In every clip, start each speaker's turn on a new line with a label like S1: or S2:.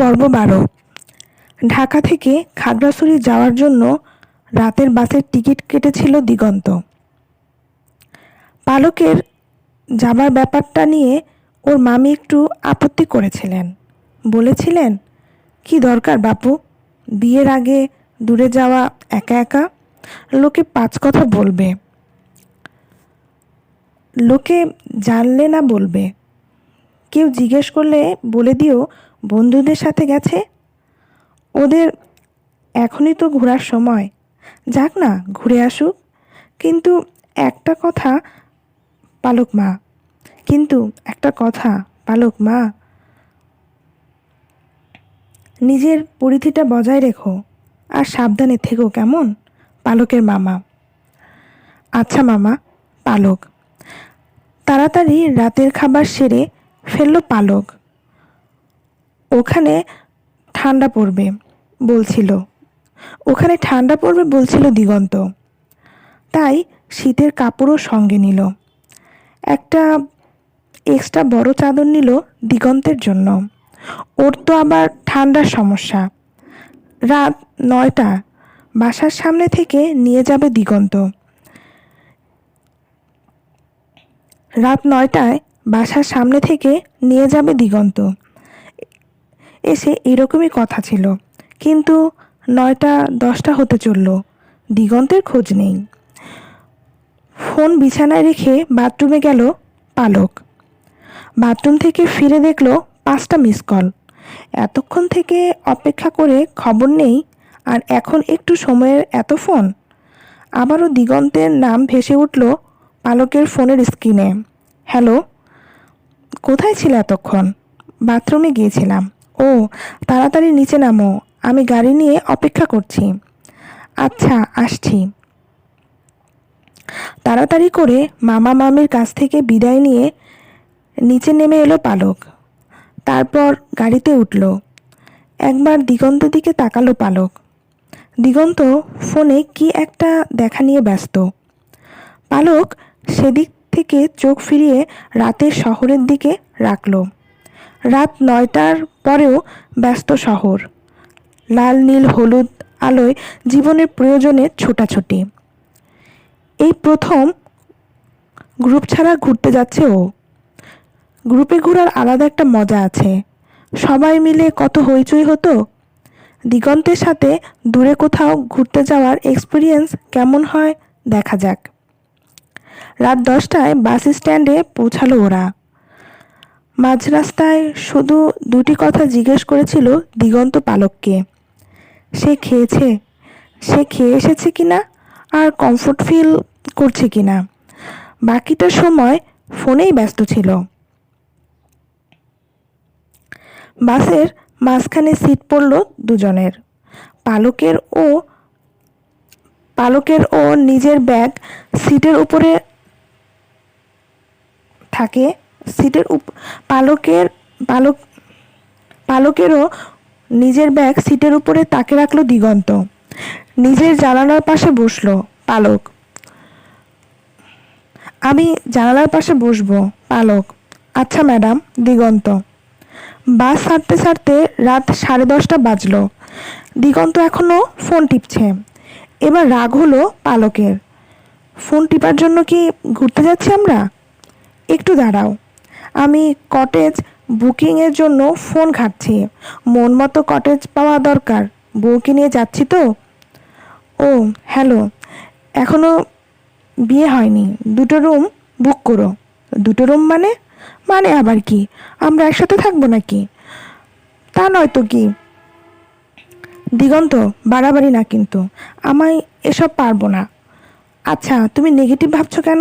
S1: পর্ব বারো। ঢাকা থেকে খাগড়াছড়ি যাওয়ার জন্য রাতের বাসের টিকিট কেটেছিল দিগন্ত। পালকের যাবার ব্যাপারটা নিয়ে ওর মামি একটু আপত্তি করেছিলেন। বলেছিলেন, কি দরকার বাপু? বিয়ের আগে দূরে যাওয়া একা একা? লোকে পাঁচ কথা বলবে। লোকে জানলে না বলবে। কেউ জিজ্ঞেস করলে বলে দিও বন্ধুদের সাথে গেছে? ওদের এখনই তো ঘোরার সময়। যাক না, ঘুরে আসুক। কিন্তু একটা কথা, পালক মা। কিন্তু একটা কথা, পালক মা। নিজের পরিধিটা বজায় রেখো আর সাবধানে থেকো কেমন? পালকের মামা। আচ্ছা মামা, পালক। তাড়াতাড়ি রাতের খাবার সেরে ফেলল পালক। ওখানে ঠান্ডা পড়বে বলছিল। ওখানে ঠান্ডা পড়বে বলছিল দিগন্ত। তাই শীতের কাপড়ও সঙ্গে নিল। একটা এক্সট্রা বড় চাদর নিল দিগন্তের জন্য। ওর তো আবার ঠান্ডার সমস্যা। রাত নয়টা, বাসার সামনে থেকে নিয়ে যাবে দিগন্ত। রাত নয়টায় বাসার সামনে থেকে নিয়ে যাবে দিগন্ত। এসে এরকমই কথা ছিল। কিন্তু নয়টা দশটা হতে চলল। দিগন্তের খোঁজ নেই। ফোন বিছানায় রেখে বাথরুমে গেল পালক। বাথরুম থেকে ফিরে দেখল পাঁচটা মিস কল। এতক্ষণ থেকে অপেক্ষা করে খবর নেই, আর এখন একটু সময়ের এত ফোন? আবারও দিগন্তের নাম ভেসে উঠল পালকের ফোনের স্ক্রিনে। হ্যালো, কোথায় ছিল এতক্ষণ? বাথরুমে গিয়েছিলাম। ও, তাড়াতাড়ি নিচে নামো। আমি গাড়ি নিয়ে অপেক্ষা করছি। আচ্ছা আসছি। তাড়াতাড়ি করে মামা মামির কাছ থেকে বিদায় নিয়ে নিচে নেমে এলো পালক। তারপর গাড়িতে উঠল। একবার দিগন্ত দিকে তাকালো পালক। দিগন্ত ফোনে কি একটা দেখা নিয়ে ব্যস্ত। পালক সেদিক থেকে চোখ ফিরিয়ে রাতের শহরের দিকে রাখল। রাত নয়টার পরেও ব্যস্ত শহর। লাল, নীল, হলুদ আলোয় জীবনের প্রয়োজনে ছোটাছুটি। এই প্রথম গ্রুপ ছাড়া ঘুরতে যাচ্ছে ও। গ্রুপে ঘোরার আলাদা একটা মজা আছে। সবাই মিলে কত হইচই হতো? দিগন্তের সাথে দূরে কোথাও ঘুরতে যাওয়ার এক্সপিরিয়েন্স কেমন হয় দেখা যাক। রাত দশটায় বাস স্ট্যান্ডে পৌঁছালো ওরা। মাঝ রাস্তায় শুধু দুটি কথা জিজ্ঞেস করেছিল দিগন্ত পালককে। সে খেয়েছে? সে খেয়ে এসেছে কিনা? আর কমফোর্ট ফিল করছে কিনা? বাকিটা সময় ফোনেই ব্যস্ত ছিল। বাসের মাঝখানে সিট পড়ল দুজনের। পালকের ও পালকের ও নিজের ব্যাগ সিটের উপরে থাকে। সিটের উপ পালকের পালক পালকেরও নিজের ব্যাগ সিটের উপরে তাকে রাখল দিগন্ত। নিজের জানালার পাশে বসল পালক। আমি জানালার পাশে বসবো, পালক। আচ্ছা ম্যাডাম, দিগন্ত। বাস ছাড়তে ছাড়তে রাত সাড়ে দশটা বাজলো। দিগন্ত এখনও ফোন টিপছে। এবার রাগ হলো পালকের। ফোন টিপার জন্য কি ঘুরতে যাচ্ছি আমরা? একটু দাঁড়াও। আমি কটেজ বুকিংয়ের জন্য ফোন ঘাটছি। মন মতো কটেজ পাওয়া দরকার। বউকে নিয়ে যাচ্ছি তো? ও হ্যালো এখনও বিয়ে হয়নি। দুটো রুম বুক করো। দুটো রুম মানে? মানে আবার কি? আমরা একসাথে থাকব নাকি? তা নয় তো কি? দিগন্ত, বাড়াবাড়ি না কিন্তু। আমায় এসব পারব না। আচ্ছা তুমি নেগেটিভ ভাবছ কেন?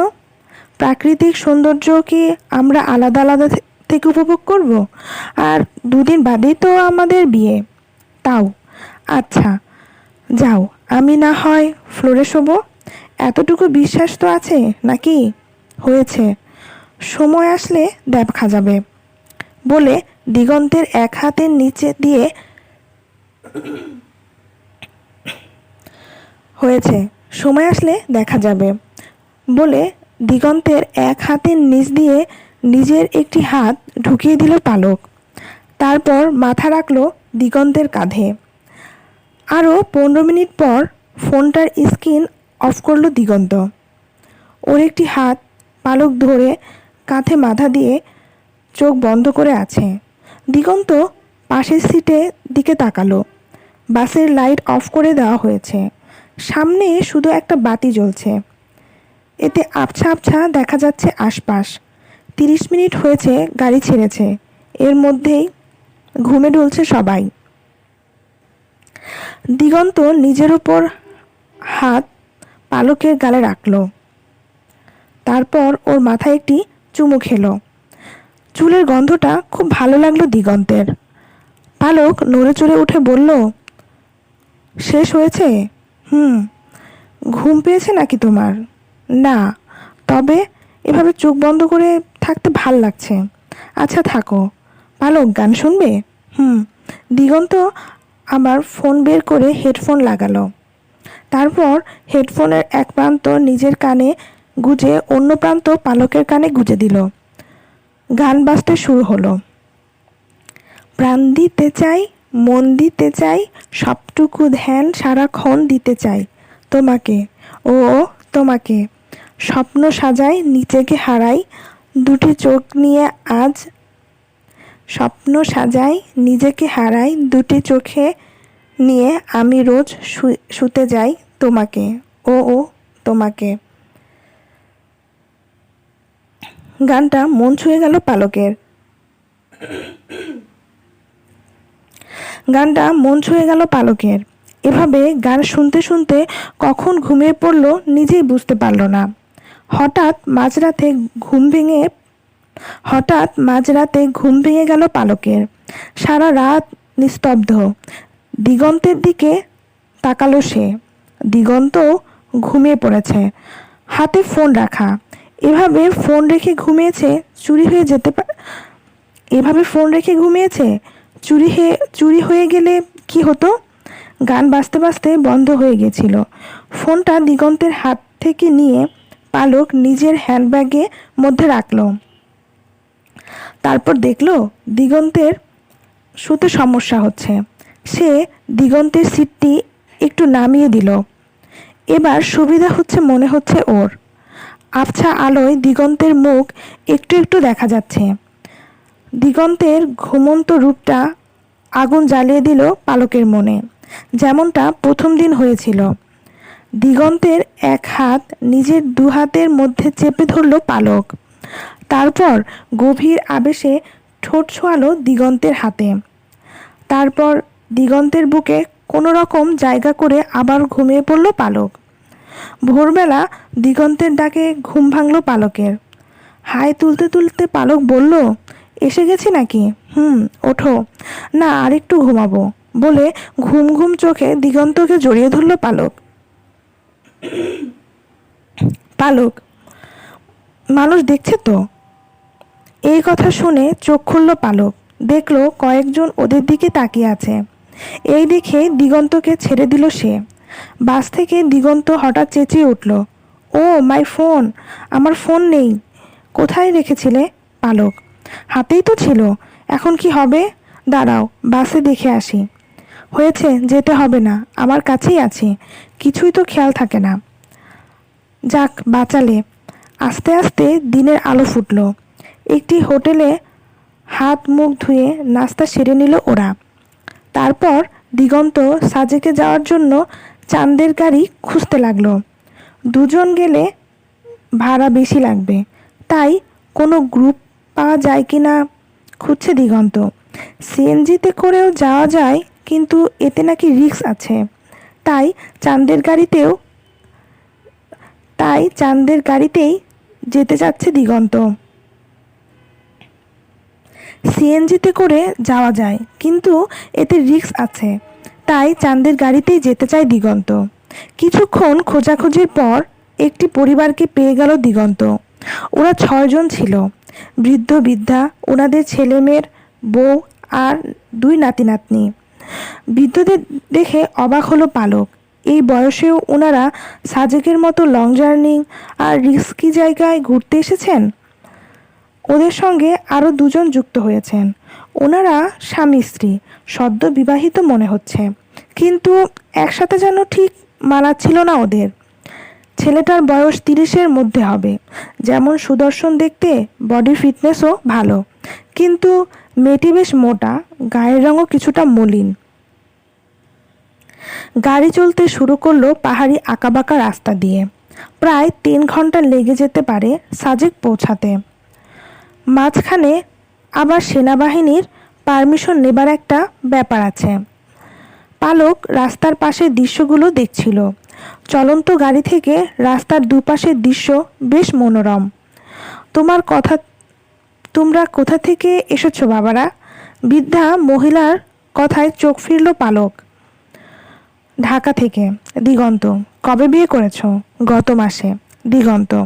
S1: প্রাকৃতিক সৌন্দর্য কি আমরা আলাদা আলাদা থেকে উপভোগ করব? আর দুদিন বাদেই তো আমাদের বিয়ে। তাও। আচ্ছা যাও। আমি না হয় ফ্লোরে শোবো? এতটুকু বিশ্বাস তো আছে নাকি? হয়েছে। সময় আসলে দেখা যাবে বলে দিগন্তের এক হাতের নিচে দিয়ে হয়েছে। সময় আসলে দেখা যাবে। বলে দিগন্তের এক হাতের নিচ দিয়ে নিজের একটি হাত ঢুকিয়ে দিল পালক। তারপর মাথা রাখল দিগন্তের কাঁধে। আরও পনেরো মিনিট পর ফোনটার স্ক্রিন অফ করল দিগন্ত। ওর একটি হাত পালক ধরে কাঁধে মাথা দিয়ে চোখ বন্ধ করে আছে। দিগন্ত পাশের সিটে দিকে তাকালো। বাসের লাইট অফ করে দেওয়া হয়েছে। সামনে শুধু একটা বাতি জ্বলছে। এতে আবছা আবছা দেখা যাচ্ছে আশপাশ। তিরিশ মিনিট হয়েছে গাড়ি ছেড়েছে। এর মধ্যেই ঘুমে ঢুলছে সবাই। দিগন্ত নিজের উপর হাত পালকের গালে রাখল। তারপর ওর মাথায় একটি চুমু খেলো। চুলের গন্ধটা খুব ভালো লাগল দিগন্তের। পালক নড়ে চড়ে উঠে বলল, শেষ হয়েছে? হুম, ঘুম পেয়েছে নাকি তোমার? না, তবে এভাবে চোখ বন্ধ করে থাকতে ভালো লাগছে। আচ্ছা থাকো। পালক গান শুনবে? হুম। দিগন্ত আমার ফোন বের করে হেডফোন লাগালো। তারপর হেডফোনের এক প্রান্ত নিজের কানে গুজে অন্য প্রান্ত পালকের কানে গুজে দিল। গান বাজতে শুরু হলো। প্রাণ দিতে চাই, মন দিতে চাই, সবটুকু ধ্যান সারাক্ষণ দিতে চাই। তোমাকে ও, তোমাকে। স্বপ্ন সাজাই নিজেকে হারাই দুটি চোখ নিয়ে আজ স্বপ্ন সাজাই নিজেকে হারাই দুটি চোখে নিয়ে আমি রোজ শুতে যাই তোমাকে। ও ও, তোমাকে। গানটা মন ছুঁয়ে গেল পালকের। গানটা মন ছুঁয়ে গেল পালকের। এভাবে গান শুনতে শুনতে কখন ঘুমিয়ে পড়ল নিজেই বুঝতে পারল না। হঠাৎ মাঝরাতে ঘুম ভেঙে, হঠাৎ মাঝরাতে ঘুম ভেঙে গেল পালকের। সারা রাত নিস্তব্ধ। দিগন্তের দিকে তাকালো সে। দিগন্ত ঘুমিয়ে পড়েছে। হাতে ফোন রাখা। এভাবে ফোন রেখে ঘুমিয়েছে, চুরি হয়ে যেতে এভাবে ফোন রেখে ঘুমিয়েছে? চুরি হয়ে চুরি হয়ে গেলে কি হতো? গান বাজতে বাজতে বন্ধ হয়ে গেছিল। ফোনটা দিগন্তের হাত থেকে নিয়ে পালক নিজের হ্যান্ডব্যাগে মধ্যে রাখল। তারপর দেখল দিগন্তের শুতে সমস্যা হচ্ছে। সে দিগন্তের সিটটি একটু নামিয়ে দিল। এবার সুবিধা হচ্ছে মনে হচ্ছে ওর। আবছা আলোয় দিগন্তের মুখ একটু একটু দেখা যাচ্ছে। দিগন্তের ঘুমন্ত রূপটা আগুন জ্বালিয়ে দিল পালকের মনে। যেমনটা প্রথম দিন হয়েছিল। দিগন্তের এক হাত নিজের দু হাতের মধ্যে চেপে ধরল পালক। তারপর গভীর আবেশে ঠোঁট ছোঁয়ালো দিগন্তের হাতে। তারপর দিগন্তের বুকে কোনো রকম জায়গা করে আবার ঘুমিয়ে পড়ল পালক। ভোরবেলা দিগন্তের ডাকে ঘুম ভাঙল পালকের। হাই তুলতে তুলতে পালক বলল, এসে গেছি নাকি? হুম, ওঠো। না, আরেকটু ঘুমাবো। বলে ঘুম ঘুম চোখে দিগন্তকে জড়িয়ে ধরল পালক। পালক, মানুষ দেখছে তো? এই কথা শুনে চোখ খুলল পালক। দেখল কয়েকজন ওদের দিকে তাকিয়ে আছে। এই দেখে দিগন্তকে ছেড়ে দিল সে। বাস থেকে দিগন্ত হঠাৎ চেঁচিয়ে উঠল, ও, মাই ফোন, আমার ফোন নেই। কোথায় রেখেছিলে? পালক, হাতেই তো ছিল। এখন কি হবে? দাঁড়াও, বাসে দেখে আসি। হয়েছে, যেতে হবে না। আমার কাছেই আছে। কিছুই তো খেয়াল থাকে না। যাক, বাঁচালে। আস্তে আস্তে দিনের আলো ফুটলো। একটি হোটেলে হাত মুখ ধুয়ে নাস্তা সেরে নিল ওরা। তারপর দিগন্ত সাজেকে যাওয়ার জন্য চাঁদের গাড়ি খুঁজতে লাগল। দুজন গেলে ভাড়া বেশি লাগবে। তাই কোনো গ্রুপ পাওয়া যায় কি না খুঁজছে দিগন্ত। সিএনজিতে করেও যাওয়া যায় কিন্তু এতে নাকি রিস্ক আছে। তাই চাঁদের গাড়িতেও, তাই চাঁদের গাড়িতেই যেতে চাচ্ছে দিগন্ত। সিএনজিতে করে যাওয়া যায়, কিন্তু এতে রিস্ক আছে। তাই চাঁদের গাড়িতেই যেতে চায় দিগন্ত। কিছুক্ষণ খোঁজাখুঁজির পর একটি পরিবারকে পেয়ে গেল দিগন্ত। ওরা ছয়জন ছিল। বৃদ্ধ, বৃদ্ধা, ওনাদের ছেলেমেয়ের বউ আর দুই নাতি নাতনি বৃদ্ধদের দেখে অবাক হলো পালক। এই বয়সেও ওনারা সাজেকের মতো লং জার্নি আর রিস্কি জায়গায় ঘুরতে এসেছেন? ওদের সঙ্গে আরও দুজন যুক্ত হয়েছেন। ওনারা স্বামী স্ত্রী, সদ্য বিবাহিত মনে হচ্ছে। কিন্তু একসাথে যেন ঠিক মানাচ্ছিল না ওদের। ছেলেটার বয়স তিরিশের মধ্যে হবে। যেমন সুদর্শন দেখতে বডি ফিটনেসও ভালো। কিন্তু মেয়েটি বেশ মোটা, গায়ের রঙও কিছুটা মলিন। গাড়ি চলতে শুরু করল পাহাড়ি আঁকাবাঁকা রাস্তা দিয়ে। প্রায় তিন ঘণ্টা লেগে যেতে পারে সাজেক পৌঁছাতে। মাঝখানে আবার সেনাবাহিনীর পারমিশন নেবার একটা ব্যাপার আছে। পালক রাস্তার পাশের দৃশ্যগুলো দেখছিল। চলন্ত গাড়ি থেকে রাস্তার দুপাশের দৃশ্য বেশ মনোরম। তোমার কথা, তোমরা কোথা থেকে এসেছ বাবারা? বৃদ্ধা মহিলার কথায় চোখ ফিরল পালক। ঢাকা থেকে। দিগন্ত, কবে বিয়ে করেছ? গত মাসে। দিগন্ত।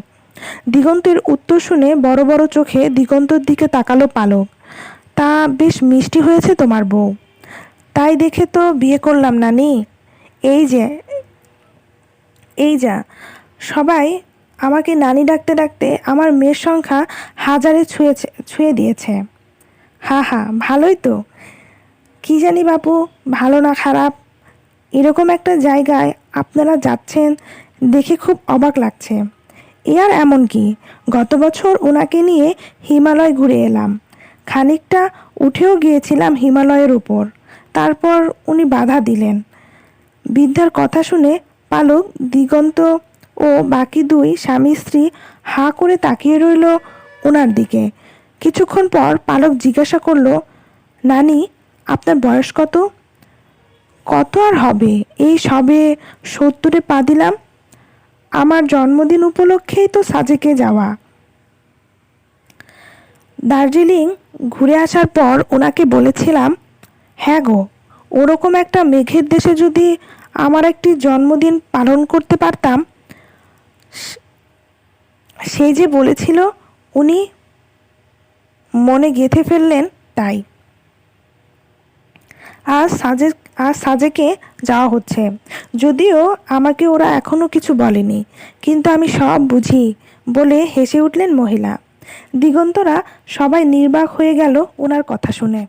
S1: দিগন্তের উত্তর শুনে বড় বড় চোখে দিগন্তর দিকে তাকালো পালক। তা বেশ মিষ্টি হয়েছে তোমার বউ। তাই দেখে তো বিয়ে করলাম নানি এই যে, এই যা, সবাই আমাকে নানি ডাকতে ডাকতে আমার মেয়ের সংখ্যা হাজারে ছুঁয়েছে, ছুঁয়ে দিয়েছে। হা হা, ভালোই তো। কি জানি বাপু, ভালো না খারাপ? এরকম একটা জায়গায় আপনারা যাচ্ছেন দেখে খুব অবাক লাগছে। এ আর এমন কি? গত বছর ওনাকে নিয়ে হিমালয় ঘুরে এলাম। খানিকটা উঠেও গিয়েছিলাম হিমালয়ের উপর। তারপর উনি বাধা দিলেন। বৃদ্ধার কথা শুনে পালক, দিগন্ত ও বাকি দুই স্বামী স্ত্রী হাঁ করে তাকিয়ে রইল ওনার দিকে। কিছুক্ষণ পর পালক জিজ্ঞাসা করল, নানি, আপনার বয়স কত? কত আর হবে? এই সবে সত্তরে পা দিলাম। আমার জন্মদিন উপলক্ষেই তো সাজেকে যাওয়া। দার্জিলিং ঘুরে আসার পর ওনাকে বলেছিলাম হ্যাঁ গো, ওরকম একটা মেঘের দেশে যদি আমার একটি জন্মদিন পালন করতে পারতাম। সে- যে বলেছিল, উনি মনে গেঁথে ফেললেন তাই। আজ সাজে, আর সাজেকে যাওয়া হচ্ছে। যদিও আমাকে ওরা এখনও কিছু বলেনি, কিন্তু আমি সব বুঝি বলে হেসে উঠলেন মহিলা। দিগন্তরা সবাই নির্বাক হয়ে গেল ওনার কথা শুনে।